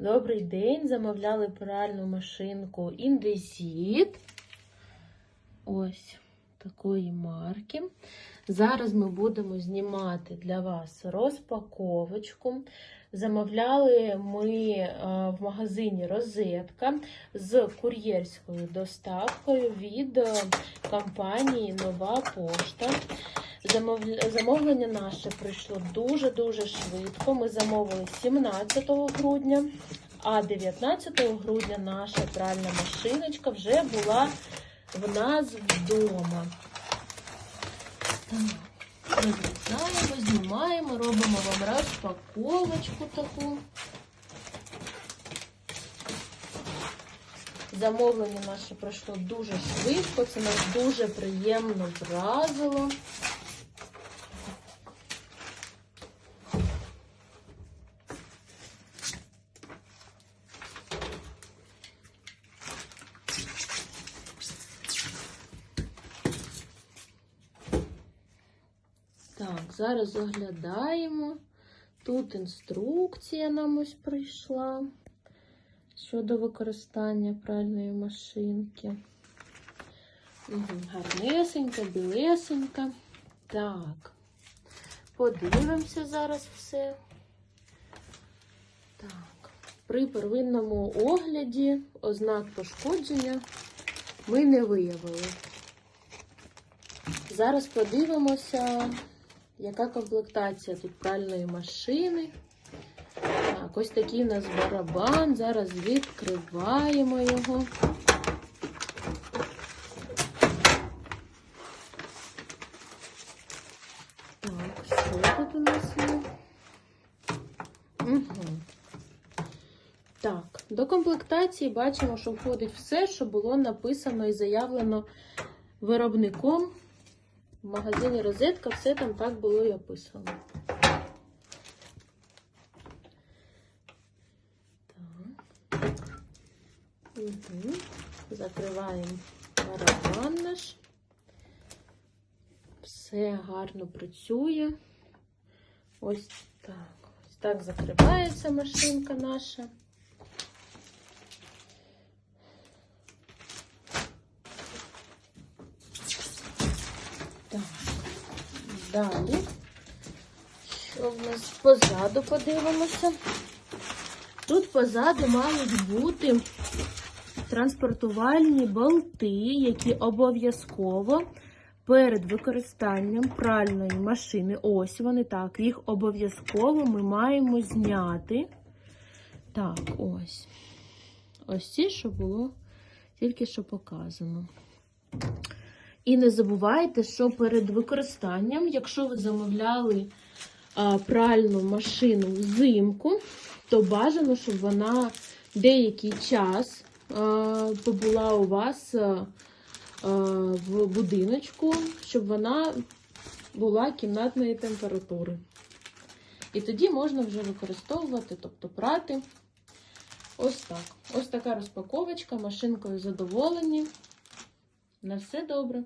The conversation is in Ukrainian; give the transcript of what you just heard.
Добрий день! Замовляли пральну машинку Indesit. Ось такої марки. Зараз ми будемо знімати для вас розпаковочку. Замовляли ми е, в магазині Розетка з кур'єрською доставкою від е, компанії Нова Пошта. Замовлення наше прийшло дуже-дуже швидко. Ми замовили 17 грудня, а 19 грудня наша пральна машиночка вже була в нас вдома. Так, знімаємо, робимо вам розпаковочку таку. Замовлення наше пройшло дуже швидко, це нас дуже приємно вразило. Так, зараз оглядаємо. Тут інструкція нам ось прийшла щодо використання пральної машинки. Гарнесенька, білесенька. Так, подивимося зараз все. Так, при первинному огляді ознак пошкодження ми не виявили. Зараз подивимося, яка комплектація тут пральної машини. Так, ось такий у нас барабан. Зараз відкриваємо його. Так, що тут у нас є? Угу. Так, до комплектації бачимо, що входить все, що було написано і заявлено виробником. В магазині розетка все там так було і описано. Так. Угу. Закриваємо барабан наш. Все гарно працює. Ось так. Ось так закривається машинка наша. Так. Далі. Що в нас позаду подивимося? Тут позаду мають бути транспортувальні болти, які обов'язково перед використанням пральної машини, ось вони так, їх обов'язково ми маємо зняти. Так, ось. Ось ці, що було тільки що показано. І не забувайте, що перед використанням, якщо ви замовляли пральну машину взимку, то бажано, щоб вона деякий час побула у вас в будиночку, щоб вона була кімнатної температури. І тоді можна вже використовувати, тобто прати. Ось так. Ось така розпаковочка, машинкою задоволені. На все добре.